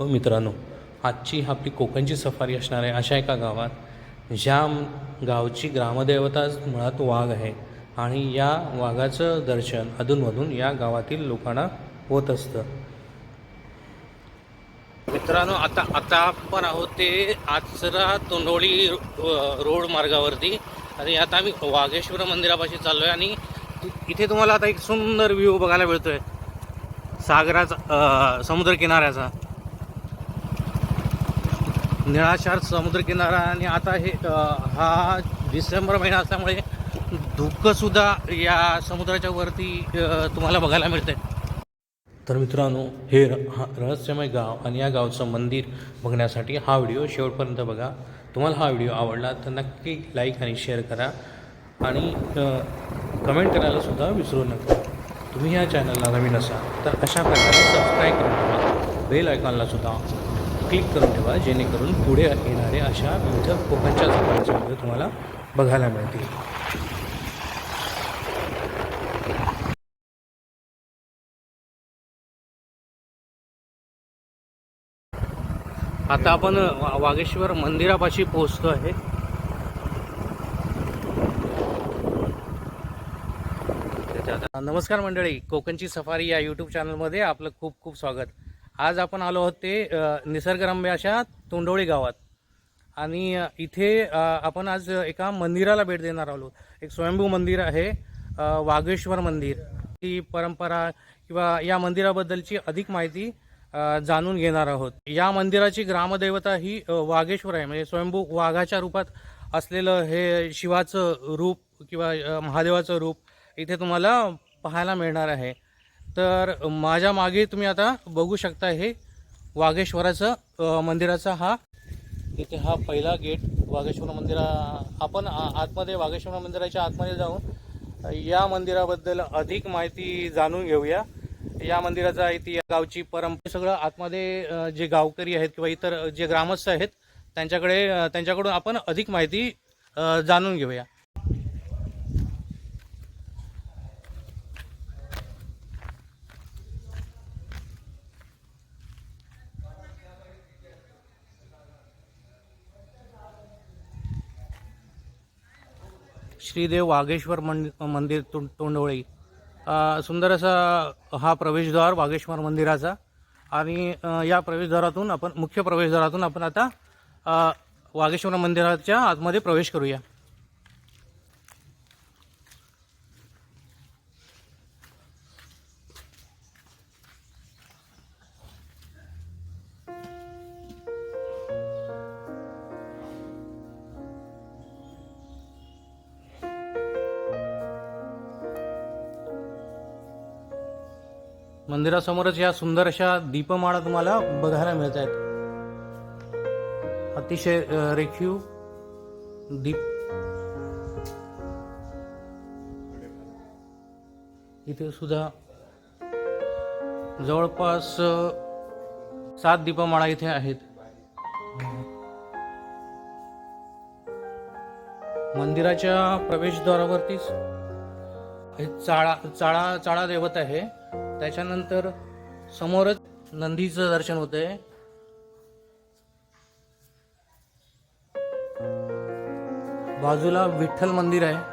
हो मित्रांनो आजची आपली कोकणची सफारी असणार आहे अशा एका गावात. ज्या गावची ग्रामदेवताच मुळात वाघ आहे आणि या वाघाचं दर्शन अधूनमधून या गावातील लोकांना होत असतं. मित्रांनो आता आता आपण आहोत ते आचरा तोंडोळी रोड मार्गावरती. आणि आता आम्ही वाघेश्वर मंदिरापाशी चाललो आहे आणि इथे तुम्हाला आता एक सुंदर व्ह्यू बघायला मिळतोय. सागराचा अ, समुद्रकिनाऱ्याचा. निळाशार समुद्रकिनारा आणि आता हे हा डिसेंबर महिना असल्यामुळे धुकंसुद्धा या समुद्राच्या वरती तुम्हाला बघायला मिळते तर मित्रांनो हे र हा रहस्यमय गाव आणि या गावचं मंदिर बघण्यासाठी हा व्हिडिओ शेवटपर्यंत बघा. तुम्हाला हा व्हिडिओ आवडला तर नक्की लाईक आणि शेअर करा आणि कमेंट करायलासुद्धा विसरू नका. तुम्ही या चॅनलला नवीन असाल तर अशा प्रकारे सबस्क्राईब करून बेल आयकॉनलासुद्धा क्लिक करून ठेवा जेणेकरून पुढे येणारे अशा विविध कोकणच्या सफारीचे व्हिडिओ तुम्हाला बघायला मिळतील. आता आपण वागेश्वर मंदिरापाशी पोहोचतो आहे. नमस्कार मंडळी कोकणची सफारी या यूट्यूब चॅनलमध्ये आपलं खूप खूप स्वागत. आज आपण आलो आहोत ते निसर्गरम्य अशा तोंडोळी गावात. आणि इथे आपण आज एका मंदिराला भेट देणार आलो एक स्वयंभू मंदिर आहे वाघेश्वर वागेश्वर मंदिर. ती परंपरा किंवा या मंदिराबद्दलची अधिक माहिती जाणून घेणार आहोत. या मंदिराची ग्रामदैवता ही अ, वागेश्वर आहे. म्हणजे स्वयंभू वाघाच्या रूपात असलेलं हे शिवाचं रूप किंवा महादेवाचं रूप इथे तुम्हाला पाहायला मिळणार आहे. तर माझ्या मागे तुम्ही आता बघू शकता हे वाघेश्वराचं मंदिराचा हा इथे हा पहिला गेट वाघेश्वर मंदिरा आपण आ- आतमध्ये वाघेश्वर मंदिराच्या आतमध्ये जाऊन या मंदिराबद्दल अधिक माहिती जाणून घेऊया. या मंदिराचा इतिहास गावची परंपरा सगळं आतमध्ये जे गावकरी आहेत किंवा इतर जे ग्रामस्थ आहेत त्यांच्याकडे त्यांच्याकडून आपण अधिक माहिती जाणून घेऊया. श्रीदेव वाघेश्वर मंदिर मंदिर तोंड तोंडवळी. सुंदर असा हा प्रवेशद्वार वाघेश्वर मंदिराचा. आणि या प्रवेशद्वारातून आपण मुख्य प्रवेशद्वारातून आपण आता अ, वाघेश्वर मंदिराच्या आतमध्ये प्रवेश करूया. मंदिरासमोरच या सुंदर अशा दीपमाळा तुम्हाला बघायला मिळत आहेत अतिशय रेखीव दीप. इथे सुद्धा जवळपास सात दीपमाळा इथे आहेत. मंदिराच्या प्रवेशद्वारावरतीच हे चाळा चाळा चाळा देवत आहे. त्याच्यानंतर समोरच नंदीचं दर्शन होतंय. बाजूला विठ्ठल मंदिर आहे.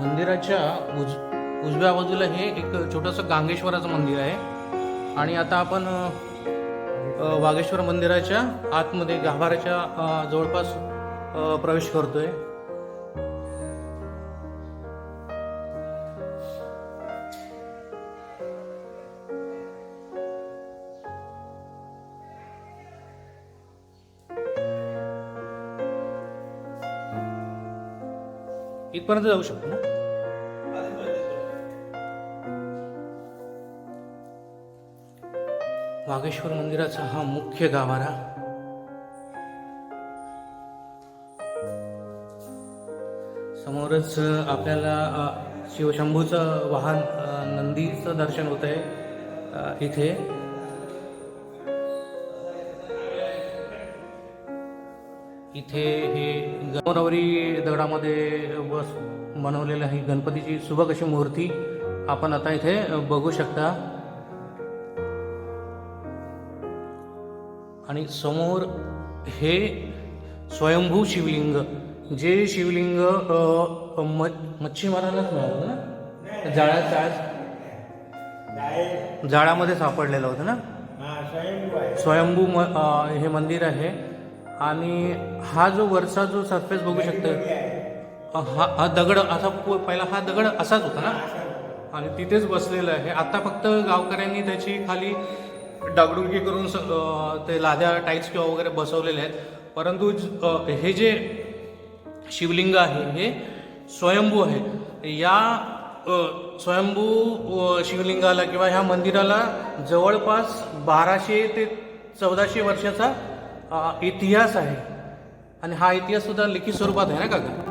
मंदिराच्या उज उजव्या बाजूला हे एक छोटंसं गांगेश्वराचं मंदिर आहे. आणि आता आपण वागेश्वर मंदिराच्या आतमध्ये गाभाऱ्याच्या जवळपास प्रवेश करतोय. इथपर्यंत जाऊ शकतो ना? वागेश्वर मंदिराचा हा मुख्य गाभारा समोरच आपल्याला शिवशंभूचं वाहन नंदीचं दर्शन होत आहे इथे. इथे हे गणपती दगडामध्ये बस बनवलेलं आहे. गणपतीची सुबक अशी मूर्ती आपण आता इथे बघू शकता. आणि समोर हे स्वयंभू शिवलिंग जे शिवलिंग अ, म- मच्छीमारांनाच मिळालं ना? जाळ्या जाळ जाळामध्ये सापडलेलं होतं ना? स्वयंभू म हे मंदिर आहे. आणि हा जो वरचा जो सरफेस बघू शकतो हा हा दगड असा पहिला हा दगड असाच होता ना? आणि तिथेच बसलेलं आहे. आता फक्त गावकऱ्यांनी त्याची खाली डागडुगी करून स- ते लाद्या टाईप्स किंवा वगैरे बसवलेले आहेत. परंतु हे जे शिवलिंग आहे हे स्वयंभू आहे. या स्वयंभू शिवलिंगाला किंवा ह्या मंदिराला जवळपास बाराशे ते चौदाशे वर्षाचा इतिहास आहे. आणि हा इतिहास सुद्धा लिखित स्वरूपात आहे ना काका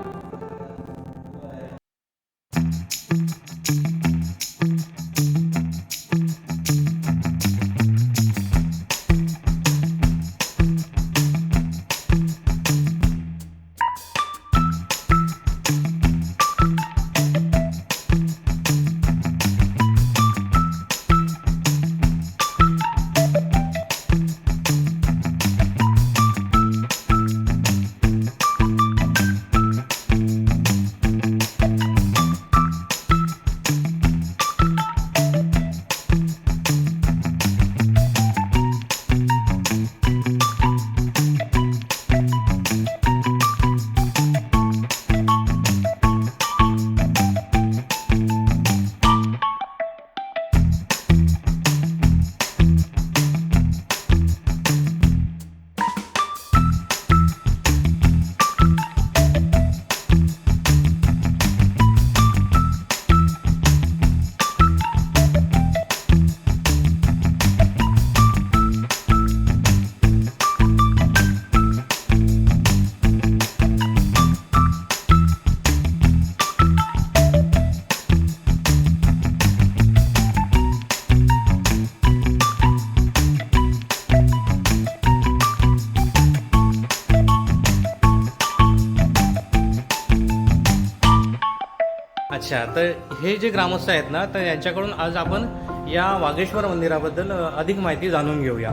अच्छा तर हे जे ग्रामस्थ आहेत ना तर यांच्याकडून आज आपण या वाघेश्वर मंदिराबद्दल अधिक माहिती जाणून घेऊया.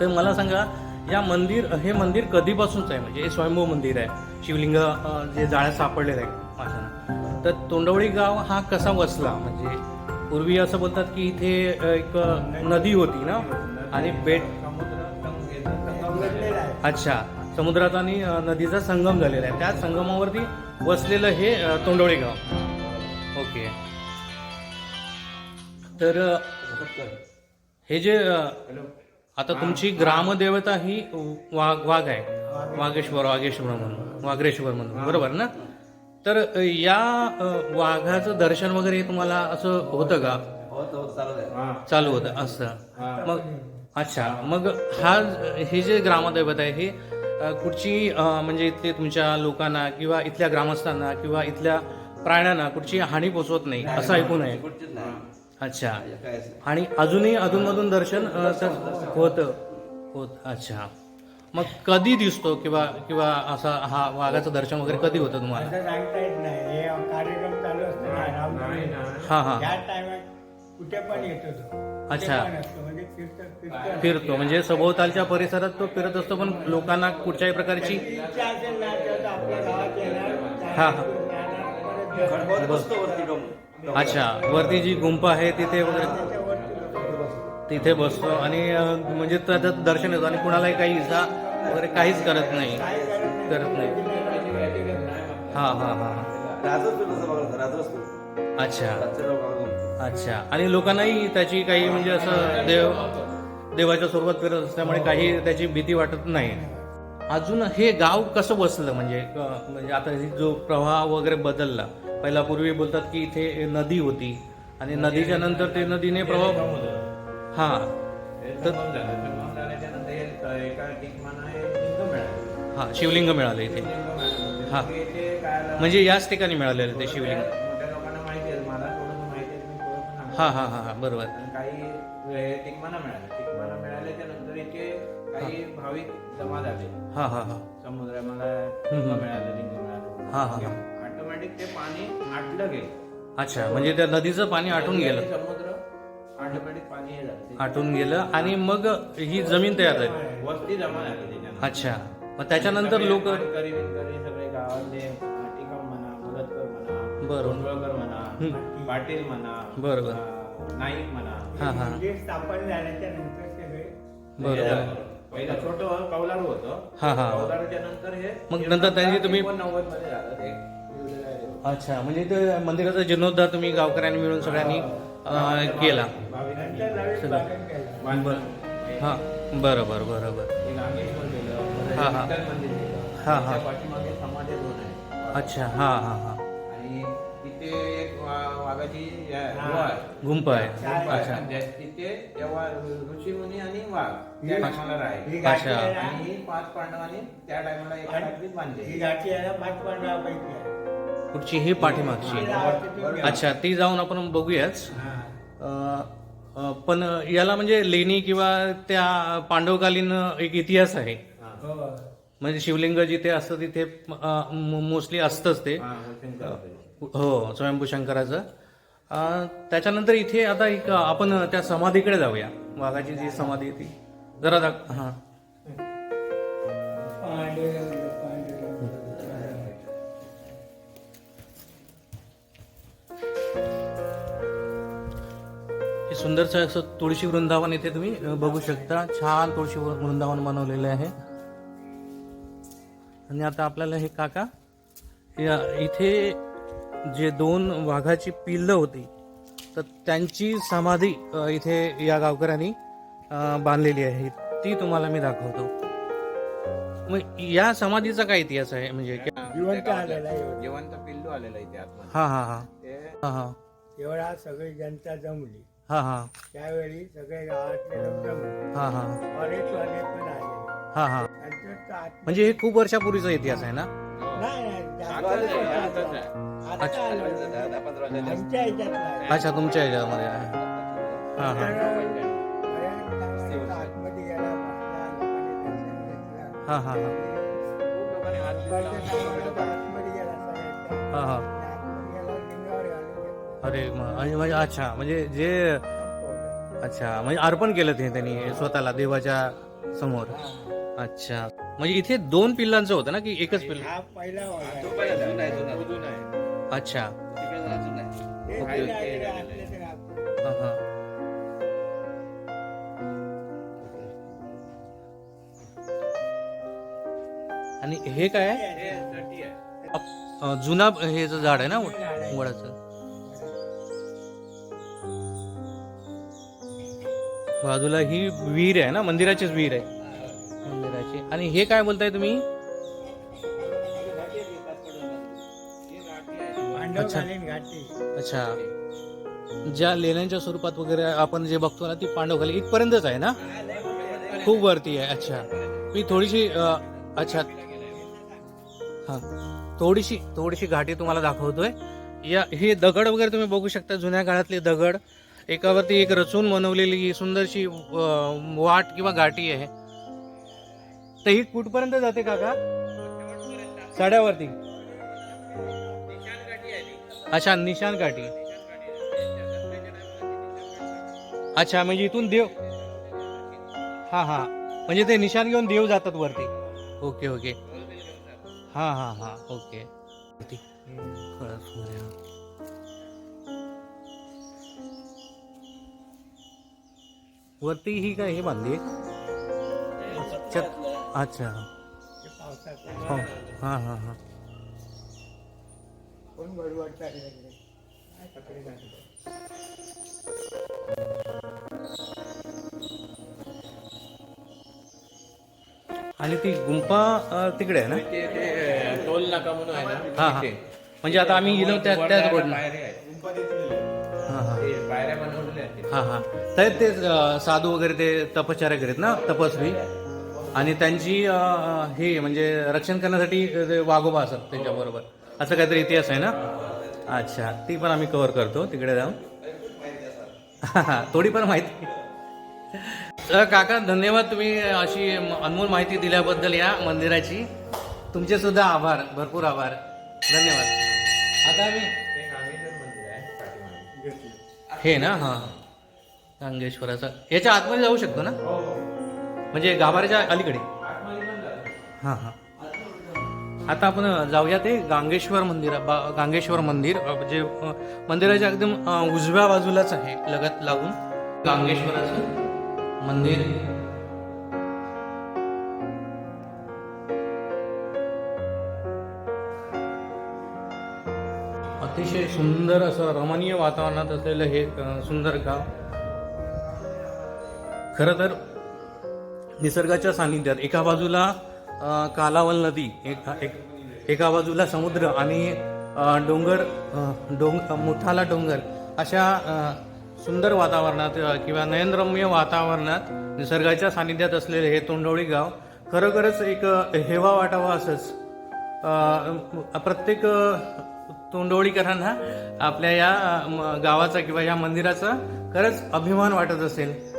तर मला सांगा या मंदिर हे मंदिर कधीपासूनच आहे? म्हणजे हे स्वयंभू मंदिर आहे शिवलिंग जे जाळ्यात सापडलेलं आहे माशांना तर तोंडवळी गाव हा कसा वसला? म्हणजे पूर्वी असं बोलतात की इथे एक नदी होती ना? आणि बेट अच्छा. समुद्रात आणि नदीचा संगम झालेला आहे. त्या संगमावरती वसलेलं हे अ, तोंडवळी गाव. ओके. तर हे जे आता तुमची ग्रामदेवता ही वाघ वाघ आहे. वाघेश्वर वाघेश्वर म्हणून. वाघरेश्वर म्हणून. बरोबर ना? तर या वाघाचं दर्शन वगैरे तुम्हाला असं होतं का? चालू होतं. असं. मग अच्छा. मग हा हे जे ग्रामदैवत आहे हे कुठची म्हणजे इथले तुमच्या लोकांना किंवा इथल्या ग्रामस्थांना किंवा इथल्या प्राण्यांना कुठची हानी पोचवत नाही असं ऐकून आहे? अच्छा. आणि अजूनही अधूनमधून दर्शन होतं होत अच्छा. मग कधी दिसतो किंवा किंवा असा हा वाघाचं दर्शन वगैरे कधी होतं तुम्हाला? सांगता येत नाही. हे कार्यक्रम चालू असतो हा हा. कुठे पण येतो तो. कुठे अच्छा. पण असतो म्हणजे फिरतो फिरतो फिरतो म्हणजे सभोवतालच्या परिसरात तो फिरत असतो पण लोकांना कुठच्याही प्रकारची इच्छा असेल ना तर तो आपल्या गावात येणार हा, हा. जाणार, परत जाणार. अच्छा वरती जी गुंफ आहे तिथे वगैरे त्याच्यावरती तिथे बसतो आणि अ, म्हणजे त्याचं दर्शन येतो आणि कुणालाही काही इजा वगैरे काहीच करत नाही. करत नाही. हा हा हा अच्छा. अच्छा. आणि लोकांनाही त्याची काही म्हणजे असं देव देवाच्या स्वरूपात फिरत असल्यामुळे काही त्याची भीती वाटत नाही. अजून हे गाव कसं बसलं? म्हणजे म्हणजे आता जो प्रवाह वगैरे बदलला पहिला पूर्वी बोलतात की इथे नदी होती आणि नदीच्या नंतर ते नदीने प्रवाह हा. तर हा शिवलिंग मिळालं इथे. हा. म्हणजे याच ठिकाणी मिळालेलं ते शिवलिंग. हा हा हा हा बरोबर. काही वेळ टिकमाना मिळाले. टिकमाना मिळाल्याच्या नंतर इथे काही भाविक जमा झाले हा हा हा. समुद्र मला. लिंग मिळालं लिंग हा, हा, मिळालं ऑटोमॅटिक ते पाणी आटलं गेलं. अच्छा म्हणजे त्या नदीचं पाणी आटून गेलं. समुद्र ऑटोमॅटिक पाणी हे झालं ते आटून गेलं आणि मग ही जमीन तयार झाली. वस्ती जमा झाली त्याच्यानंतर. अच्छा. मग त्याच्यानंतर लोक करी विणकरी सगळे गावातले टिकम म्हणा मुलतकर म्हणा बरोबर. गोंधळकर म्हणा पाटील म्हणा बरोबर. अं, नाईक म्हणा हा हा स्थापन झाल्याच्यानंतर सगळे बरोबर पहिला छोटं कौलारू होतं हा, हा. कौलारूच्या नंतर हे मग नंतर त्यांनी तुम्ही- नव्वदमध्ये झालं ते. अच्छा म्हणजे ते मंदिराचा जीर्णोद्धार तुम्ही गावकऱ्यांनी मिळून सगळ्यांनी अं, केला नंतर नवीन केलं बांधलं. हा बरं बरं बरं बरं हे नागेश्वर हा, हा. विठ्ठल मंदिर केलं हा, हा. त्या पाठीमागे समाधी दोन आहे अच्छा हा हा हा वाघाची. गुंप आहे. त्या- तिथे तेव्हा ऋषीमुनी आणि वाघ त्या टायमाला ही राहिले घाटी अच्छा. आणि ही पाच पांडवांनी त्या टायमाला एका रात्रीत ही घाटी आहे ना? पाच पांडवापैकी आहे. पुढची ही पाठीमागची. अच्छा ती जाऊन आपण बघूयाच. हा. अं, अं, पण याला म्हणजे लेणी किंवा त्या पांडवकालीन एक इतिहास आहे. हो. म्हणजे शिवलिंग जिथे असतं तिथे मोस्टली असतंच ते. हा, शंकर होते. हो स्वयंभू शंकराचं. त्याच्यानंतर इथे आता एक आपण त्या समाधीकडे जाऊया. वाघाची जी समाधी आहे ती. जरा दाख हां. हे सुंदरचं असं तुळशी वृंदावन इथे तुम्ही बघू शकता. छान तुळशी वृ- वृंदावन बनवलेले आहे. आणि आता आपल्याला हे काका या इथे जे दोन वाघाची पिल्लं होती तर त्यांची समाधी इथे या गावकऱ्यांनी बांधलेली आहे. ती तुम्हाला मी दाखवतो. मग या समाधीचा काय इतिहास आहे? म्हणजे जिवंत आलेला आहे. जिवंत पिल्लू आलेला इथे आतमध्ये. हा हा हा. ते हा हा. एवढा सगळी जनता जमली. हा हा. त्यावेळी सगळे गावातले लोक जमले. हा हा. पण आले. हा हा. म्हणजे हे खूप वर्षापूर्वीचा इतिहास आहे ना? नाही, नाही. अच्छा तुमच्या ह्याच्यामध्ये आहे हा हा तर बऱ्याच चांगला आतमध्ये गेला, बसला, लोकांनी दर्शन घेतलं. हा हा हा आतमध्ये गेला. हा हा आतमध्ये गेला, लिंगावर घालून घेतलं. अरे म- आणि म्हणजे अच्छा म्हणजे जे अच्छा म्हणजे अर्पण केलं ते त्यांनी स्वतःला देवाच्या समोर अच्छा म्हणजे इथे दोन पिल्लांचं होतं ना की एकच पिल्ल हा पहिला आहे. अच्छा. ओके. हा हा आणि हे काय हे. अप- जुना हे जो झाड आहे ना वडाचं? बाजूला ही विहीर आहे ना मंदिराचीच विहीर आहे. मंदिराची. आणि हे काय बोलताय तुम्ही? अच्छा. ज्या लेण्यांच्या स्वरूपात वगैरे आपण जे बघतो ना ती पांडवखाली इथपर्यंतच आहे ना? खूप वरती आहे. अच्छा. मी थोडीशी अच्छा. हा. थोडीशी थोडीशी घाटी तुम्हाला दाखवतोय. या हे दगड वगैरे तुम्ही बघू शकता जुन्या काळातले दगड. एकावरती एक रचून बनवलेली सुंदरशी वाट किंवा घाटी आहे. तर ही कुठपर्यंत जाते काका? साड्यावरती. अच्छा निशान काठी. अच्छा म्हणजे इथून देव हा हा. म्हणजे ते निशान घेऊन देव जातात वरती. Okay okay. हा हा हा. ओके. वरती. हा. ही काय हे बांधली अच्छा हो. हा हा. हा. आणि ती गुंफा अ, तिकडे आहे ना? ते ते टोल नाका म्हणून आहे ना? हा हा. तिथे. म्हणजे आता आम्ही गेलो त्या त्याच रोडला पायऱ्या आहेत. हा हा. ते पायऱ्या बनवलेल्या आहेत तिथे. हा हा. तर ते अ, साधू वगैरे ते तपश्चर्या करीत ना तपस्वी. आणि त्यांची अ, हे म्हणजे रक्षण करण्यासाठी ते वाघोबा असत त्यांच्याबरोबर. असं काहीतरी इतिहास आहे ना? अच्छा ती पण आम्ही कव्हर करतो तिकडे जाऊन. थोडी पण माहिती. तर काका धन्यवाद तुम्ही अशी अनमोल माहिती दिल्याबद्दल या मंदिराची. तुमचे सुद्धा आभार भरपूर आभार. धन्यवाद. आता आम्ही हे हे ना हां. गांगेश्वराचं याच्या आतमध्ये जाऊ शकतो ना? हो हो. म्हणजे गाभाऱ्याच्या अलीकडे. हां हां. आता आपण जाऊया ते गांगेश्वर मंदिर बा- गांगेश्वर मंदिर जे मंदिराच्या एकदम उजव्या बाजूलाच आहे लगत लागून गांगेश्वराचं मंदिर. अतिशय सुंदर असं रमणीय वातावरणात असलेलं हे सुंदर गाव. खरं तर निसर्गाच्या सानिध्यात एका बाजूला कालावल नदी एक, एक, एका बाजूला समुद्र आणि डोंगर डोंग मोठाला डोंगर अशा सुंदर वातावरणात किंवा नयनरम्य वातावरणात निसर्गाच्या सानिध्यात असलेले हे तोंडवळी गाव खरोखरच एक हेवा वाटावा असंच. प्रत्येक तोंडवळीकरांना आपल्या या म- गावाचा किंवा या मंदिराचा खरंच अभिमान वाटत असेल.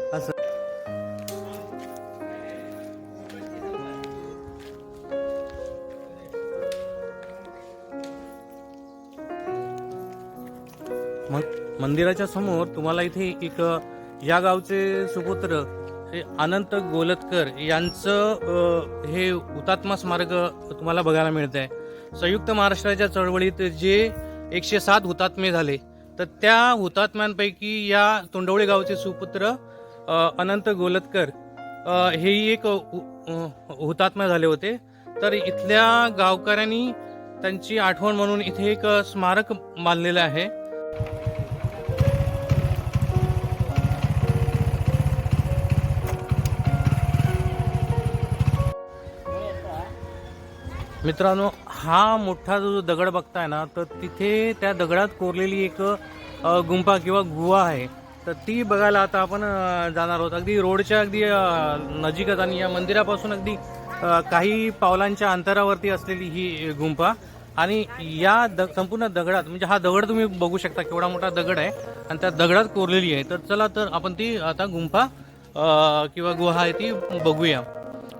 मंदिराच्या समोर तुम्हाला इथे एक या गावचे सुपुत्र हे अनंत गोलतकर यांचं हे हुतात्मा स्मारक तुम्हाला बघायला मिळत आहे संयुक्त महाराष्ट्राच्या चळवळीत जे एकशे सात हुतात्मे झाले तर त्या हुतात्म्यांपैकी या तोंडवळे गावचे सुपुत्र अनंत गोलतकर हेही एक हु- हुतात्मा झाले होते. तर इथल्या गावकऱ्यांनी त्यांची आठवण म्हणून इथे एक स्मारक बांधलेलं आहे. मित्रांनो हा मोठा जो दगड बघताय ना तर तिथे त्या दगडात कोरलेली एक गुंफा किंवा गुहा आहे. तर ती बघायला आता आपण जाणार आहोत. अगदी रोडच्या अगदी नजिकच नजीकच आणि या मंदिरापासून अगदी काही पावलांच्या अंतरावरती असलेली ही गुंफा. आणि या द संपूर्ण दगडात म्हणजे हा दगड तुम्ही बघू शकता केवढा मोठा दगड आहे. आणि त्या दगडात कोरलेली आहे. तर चला तर आपण ती आता गुंफा किंवा गुहा आहे ती बघूया.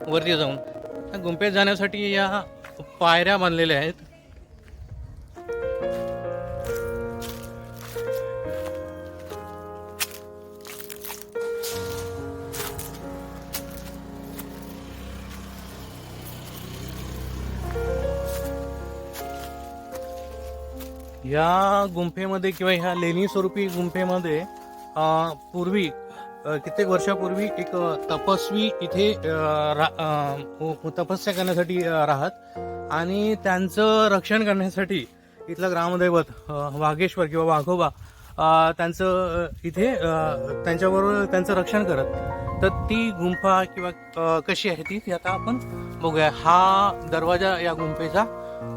वरती जाऊन. गुंफेत जाण्यासाठी या पायऱ्या बनलेल्या आहेत. या गुंफेमध्ये किंवा ह्या लेणी स्वरूपी गुंफेमध्ये पूर्वी कित्येक वर्षापूर्वी एक तपस्वी इथे रा- हो, हो, तपस्या करण्यासाठी राहत. आणि त्यांचं रक्षण करण्यासाठी इथलं ग्रामदैवत वाघेश्वर किंवा वाघोबा त्यांचं इथे त्यांच्याबरोबर त्यांचं रक्षण करत. तर ती गुंफा किंवा कशी आहे ती ती आता आपण बघूया. हा दरवाजा या गुंफेचा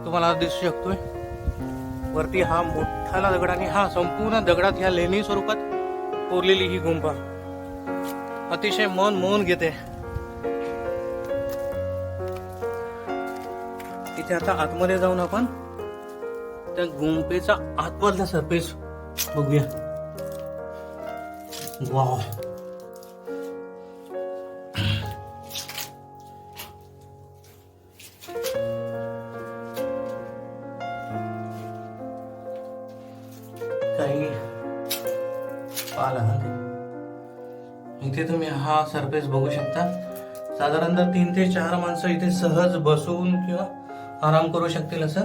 तुम्हाला दिसू शकतोय. वरती हा मोठाला दगड आणि हा संपूर्ण दगडात ह्या लेणी स्वरूपात कोरलेली ही गुंफा. अतिशय मन मोहन घेते. इथे आता आतमध्ये जाऊन आपण त्या गुंपेचा आतमधला सरफेस बघूया. वाव काही पाला इथे तुम्ही हा सरफेस बघू शकता. साधारणतः तीन ते चार माणसं इथे सहज बसून किंवा आराम करू शकतील असं?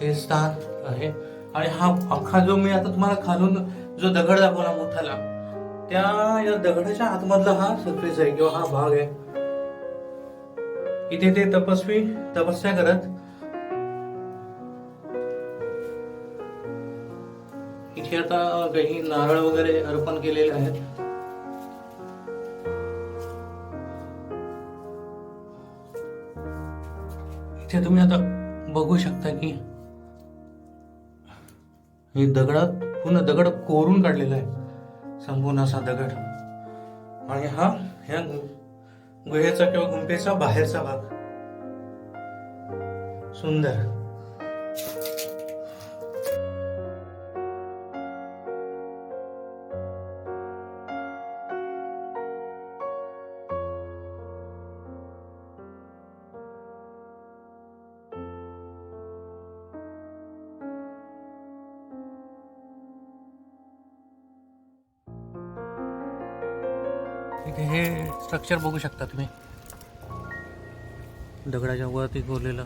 हे स्थान आहे. आणि हा अख्खा जो मी आता तुम्हाला खालून जो दगड दाखवला मोठाला त्या या दगडाच्या आतमधला हा सरफेस आहे किंवा हा भाग आहे. इथे ते तपस्वी तपस्या करत. इथे आता काही नारळ वगैरे अर्पण केलेले आहेत. इथे तुम्ही आता बघू शकता की हे दगडात पूर्ण दगड कोरून काढलेला आहे. संपूर्ण असा दगड. आणि हा ह्या गुहेचा किंवा गुंफेचा बाहेरचा भाग. सुंदर. स्ट्रक्चर बघू शकता तुम्ही. दगडाच्या वरती कोरलेलं.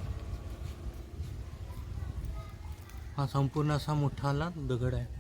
हा संपूर्ण असा मोठाला दगड आहे.